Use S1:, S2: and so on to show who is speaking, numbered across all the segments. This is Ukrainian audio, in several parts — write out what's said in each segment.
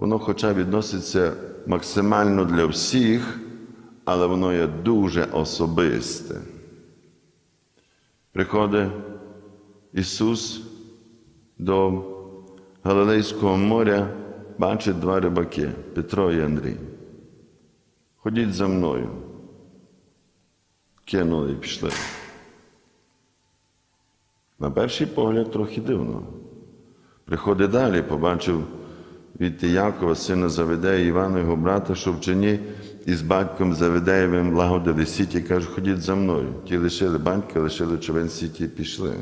S1: Воно, хоча відноситься максимально для всіх, але воно є дуже особисте. Приходить Ісус до Галилейського моря, бачить два рибаки Петро і Андрій. Ходіть за мною. Кинули і пішли. На перший погляд трохи дивно. Приходить далі, побачив від Якова, сина Заведея, Івана, його брата, що вчені із батьком Заведеєвим лагодили сіті, каже, ходіть за мною. Ті лишили батька, лишили човен сіті і пішли.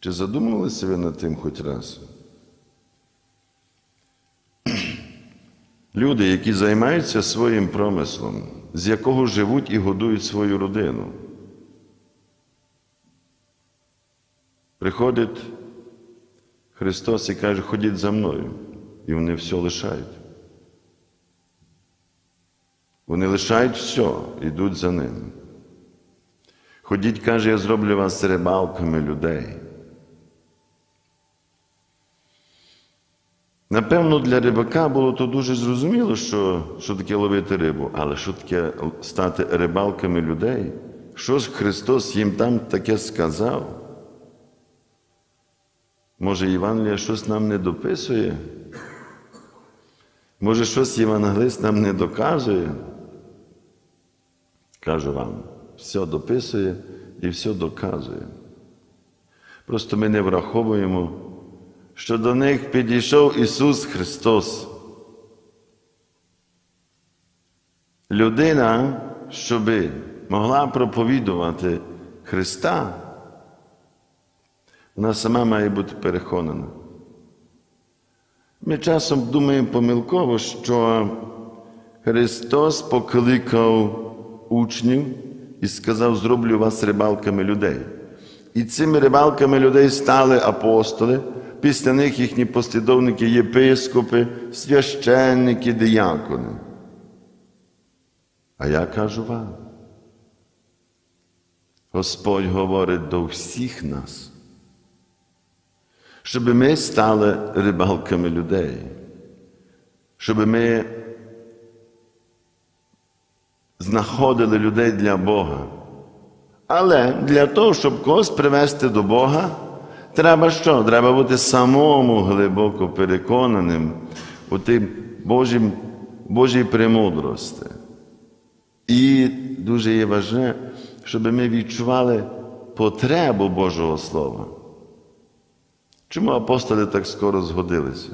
S1: Чи задумувалися ви над тим хоч раз? Люди, які займаються своїм промислом, з якого живуть і годують свою родину. Приходить Христос і каже, ходіть за мною. І вони все лишають. Вони лишають все, йдуть за ним. Ходіть, каже, я зроблю вас рибалками людей. Напевно, для рибака було то дуже зрозуміло, що, що таке ловити рибу, але що таке стати рибалками людей? Що ж Христос їм там таке сказав? Може, Євангелія щось нам не дописує? Може, щось Євангелист нам не доказує? Кажу вам, все дописує і все доказує. Просто ми не враховуємо, що до них підійшов Ісус Христос. Людина, щоби могла проповідувати Христа, вона сама має бути переконана. Ми часом думаємо помилково, що Христос покликав учнів і сказав, зроблю вас рибалками людей. І цими рибалками людей стали апостоли, після них їхні послідовники єпископи, священники, диякони. А я кажу вам, Господь говорить до всіх нас, щоб ми стали рибалками людей, щоб ми знаходили людей для Бога. Але для того, щоб когось привести до Бога, треба що? Треба бути самому глибоко переконаним у тим Божім, Божій премудрості. І дуже є важливе, щоб ми відчували потребу Божого Слова. Чому апостоли так скоро згодилися?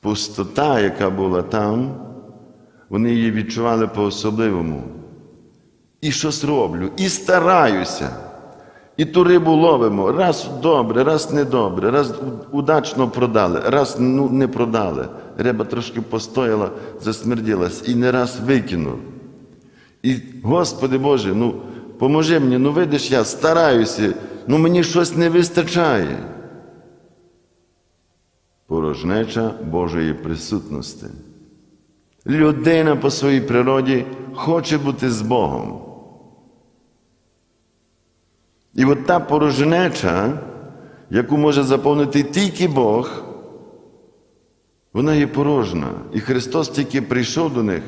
S1: Пустота, яка була там, вони її відчували по-особливому. І щось роблю, і стараюся. І ту рибу ловимо. Раз добре, раз недобре, раз удачно продали, раз ну, не продали. Риба трошки постояла, засмерділась і не раз викинув. І, Господи Боже, ну поможи мені, ну видиш, я стараюся, ну мені щось не вистачає. Порожнеча Божої присутності. Людина по своїй природі хоче бути з Богом. І от та порожнеча, яку може заповнити тільки Бог, вона є порожна. І Христос тільки прийшов до них.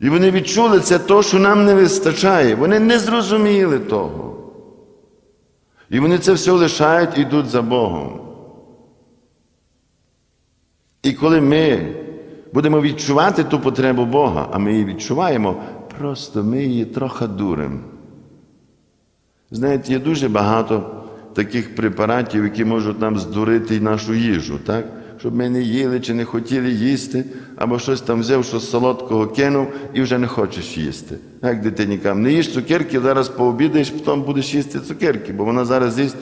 S1: І вони відчули це то, що нам не вистачає. Вони не зрозуміли того. І вони це все лишають і йдуть за Богом. І коли ми будемо відчувати ту потребу Бога, а ми її відчуваємо, просто ми її трохи дуримо. Знаєте, є дуже багато таких препаратів, які можуть нам здурити нашу їжу, так? Щоб ми не їли чи не хотіли їсти, або щось там взяв, що солодкого кинув і вже не хочеш їсти. Як дитині кажуть, не їж цукерки, зараз пообідаєш, потім будеш їсти цукерки, бо вона зараз їсть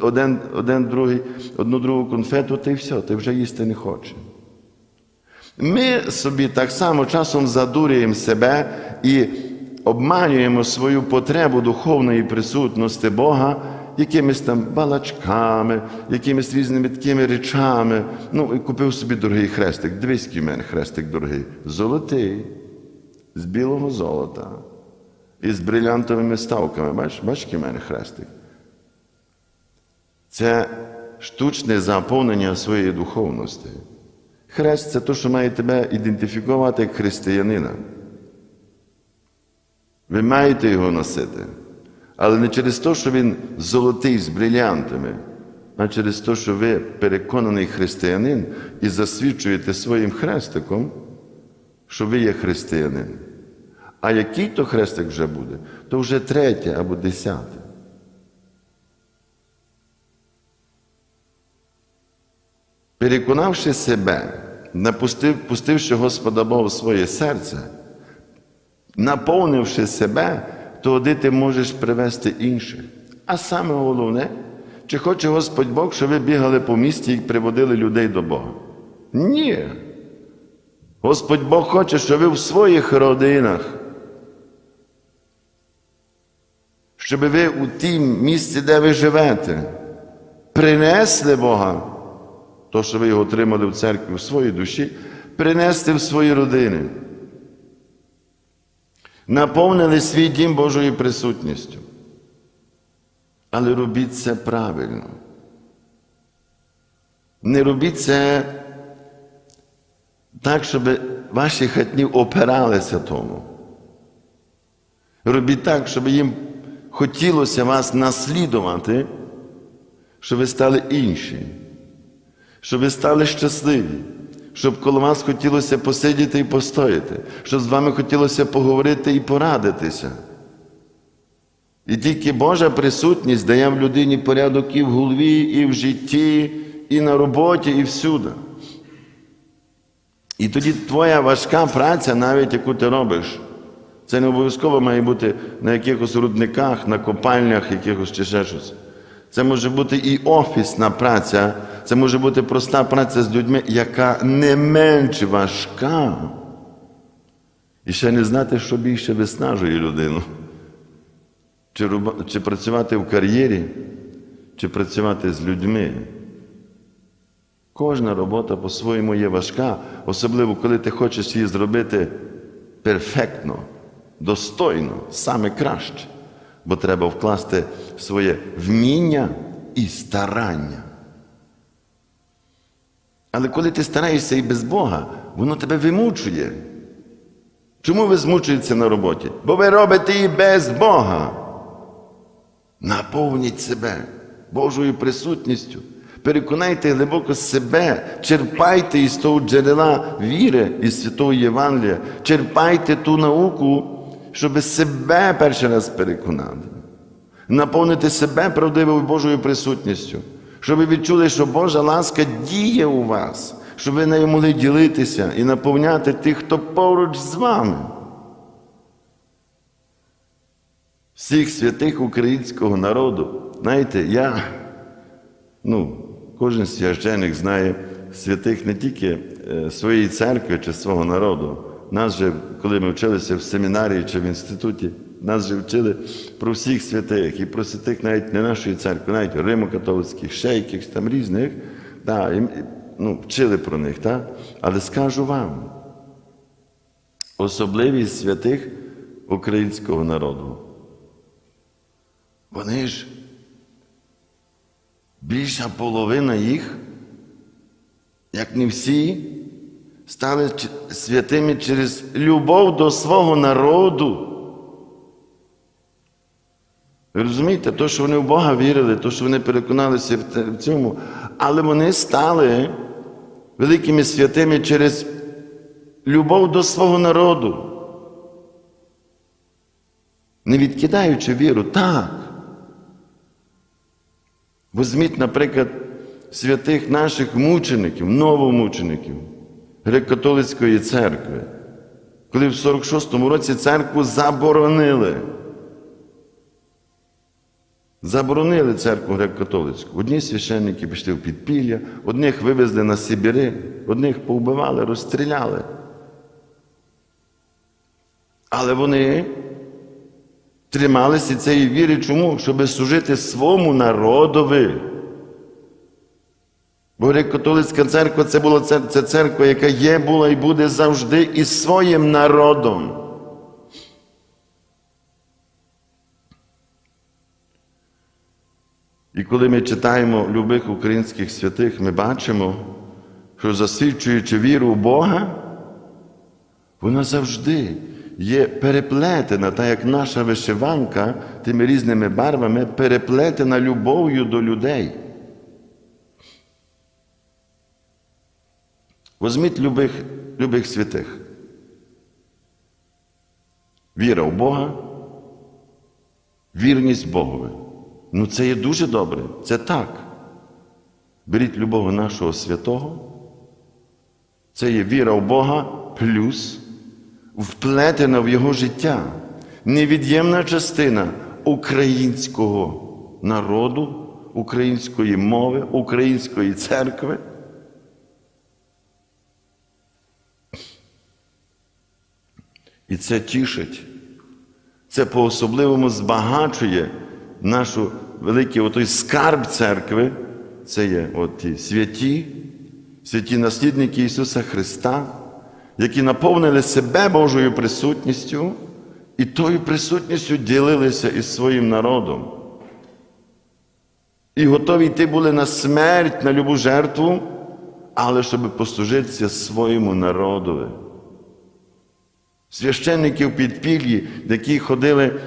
S1: один, один другий, одну другу конфету, та й все, ти вже їсти не хоче. Ми собі так само часом задурюємо себе і обманюємо свою потребу духовної присутності Бога якимись там балачками, якимись різними такими речами. Ну, і купив собі дорогий хрестик. Дивись, який в мене хрестик дорогий. Золотий, з білого золота. І з брилянтовими ставками. Бачиш, бачиш, який в мене хрестик? Це штучне заповнення своєї духовності. Хрест це те, що має тебе ідентифікувати як християнина. Ви маєте його носити, але не через те, що він золотий з брилянтами, а через те, що ви переконаний християнин і засвідчуєте своїм хрестиком, що ви є християнин. А який то хрестик вже буде, то вже третє або десяте. Переконавши себе, напустив, пустивши Господа Бога в своє серце, наповнивши себе, тоді ти можеш привести інших. А саме головне, чи хоче Господь Бог, щоб ви бігали по місті і приводили людей до Бога? Ні. Господь Бог хоче, щоб ви в своїх родинах, щоб ви у тім місці, де ви живете, принесли Бога, то, що ви його отримали в церкві в своїй душі, принести в свої родини. Наповнили свій дім Божою присутністю. Але робіть це правильно. Не робіть це так, щоб ваші хатні опиралися тому. Робіть так, щоб їм хотілося вас наслідувати, щоб ви стали інші, щоб ви стали щасливі, щоб коло вас хотілося посидіти і постояти, щоб з вами хотілося поговорити і порадитися. І тільки Божа присутність дає в людині порядок і в голові, і в житті, і на роботі, і всюди. І тоді твоя важка праця, навіть яку ти робиш, це не обов'язково має бути на якихось рудниках, на копальнях, якихось чи ще щось. Це може бути і офісна праця, це може бути проста праця з людьми, яка не менш важка. І ще не знати, що більше виснажує людину. Чи, чи працювати в кар'єрі, чи працювати з людьми. Кожна робота по-своєму є важка, особливо коли ти хочеш її зробити перфектно, достойно, саме краще. Бо треба вкласти своє вміння і старання. Але коли ти стараєшся і без Бога, воно тебе вимучує. Чому ви змучуєтеся на роботі? Бо ви робите і без Бога. Наповніть себе Божою присутністю. Переконайте глибоко себе, черпайте із того джерела віри, із святого Євангелія, черпайте ту науку, щоб себе перший раз переконати. Наповнити себе правдивою Божою присутністю, щоб ви відчули, що Божа ласка діє у вас, щоб ви нею могли ділитися і наповняти тих, хто поруч з вами. Всіх святих українського народу. Знаєте, я, ну, кожен священик знає святих не тільки е, своєї церкви чи свого народу. Нас же, коли ми вчилися в семінарії чи в інституті, нас же вчили про всіх святих і про святих навіть не нашої церкви, навіть Римо-католицьких, ще якихось там різних. Да, і, ну, вчили про них, так? Але скажу вам, особливість святих українського народу. Вони ж більша половина їх, як не всі, стали святими через любов до свого народу. Ви розумієте, то, що вони в Бога вірили, то, що вони переконалися в цьому, але вони стали великими святими через любов до свого народу. Не відкидаючи віру, так. Візьміть, наприклад, святих наших мучеників, новомучеників Греко-католицької церкви, коли в 46-му році церкву заборонили. Заборонили церкву греко-католицьку. Одні священники пішли в підпілля, одних вивезли на Сибіри, одних повбивали, розстріляли. Але вони трималися цієї віри. Чому? Щоб служити своєму народові. Бо греко-католицька церква це була це церква, яка є, була і буде завжди із своїм народом. І коли ми читаємо любих українських святих, ми бачимо, що засвідчуючи віру в Бога, вона завжди є переплетена, так як наша вишиванка тими різними барвами, переплетена любов'ю до людей. Возьміть любих, любих святих. Віра в Бога, вірність Богові. Ну це є дуже добре. Це так. Беріть любого нашого святого. Це є віра в Бога плюс вплетена в його життя, невід'ємна частина українського народу, української мови, української церкви. І це тішить. Це по-особливому збагачує нашу великий отой скарб церкви. Це є от ті святі, святі наслідники Ісуса Христа, які наповнили себе Божою присутністю і тою присутністю ділилися із своїм народом. І готові йти були на смерть, на любу жертву, але щоб послужитися своєму народові. Священники в підпіллі, які ходили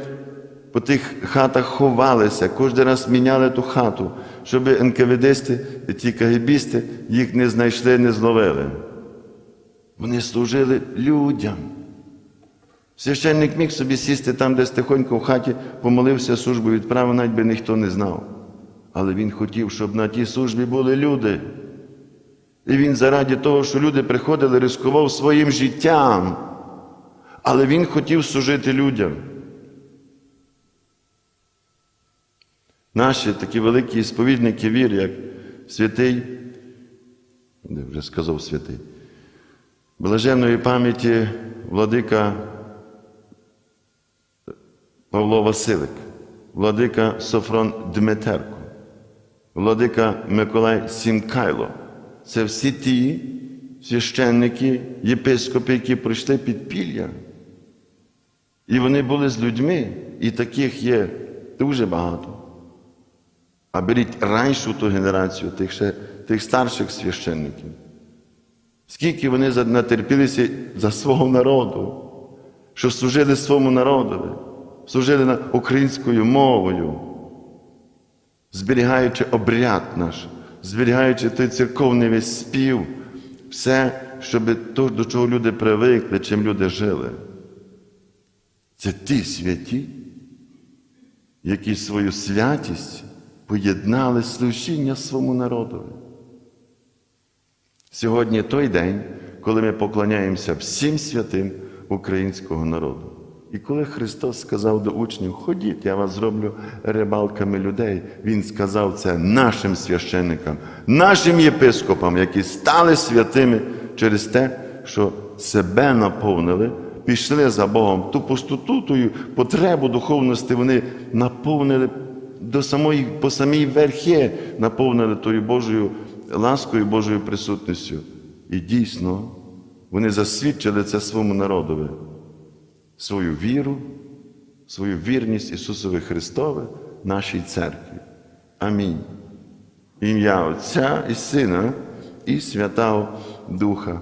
S1: по тих хатах, ховалися, кожен раз міняли ту хату, щоб НКВДсти, ті КГБісти їх не знайшли, не зловили. Вони служили людям. Священник міг собі сісти там, десь тихонько в хаті, помолився службу, відправив, навіть би ніхто не знав. Але він хотів, щоб на тій службі були люди. І він заради того, що люди приходили, ризикував своїм життям. Але він хотів служити людям. Наші такі великі сповідники вір, як святий, де вже сказав святий, блаженної пам'яті владика Павло Василик, владика Софрон Дмитерко, владика Миколай Сімкайло. Це всі ті священники, єпископи, які пройшли підпілля. І вони були з людьми, і таких є дуже багато. А беріть ранішу ту генерацію, тих, ще, тих старших священників. Скільки вони натерпілися за свого народу, що служили своєму народові, служили українською мовою, зберігаючи обряд наш, зберігаючи той церковний весь спів, все, щоб то, до чого люди привикли, чим люди жили. Це ті святі, які свою святість поєднали служіння своєму народові. Сьогодні той день, коли ми поклоняємося всім святим українського народу. І коли Христос сказав до учнів, ходіть, я вас зроблю рибалками людей, Він сказав це нашим священникам, нашим єпископам, які стали святими через те, що себе наповнили, пішли за Богом. Ту пустоту, ту потребу духовності вони наповнили до самої, по самій верхи, наповнили тою Божою ласкою, Божою присутністю. І дійсно, вони засвідчили це своєму народові свою віру, свою вірність Ісусові Христове, нашій церкві. Амінь. Ім'я Отця і Сина і Святого Духа.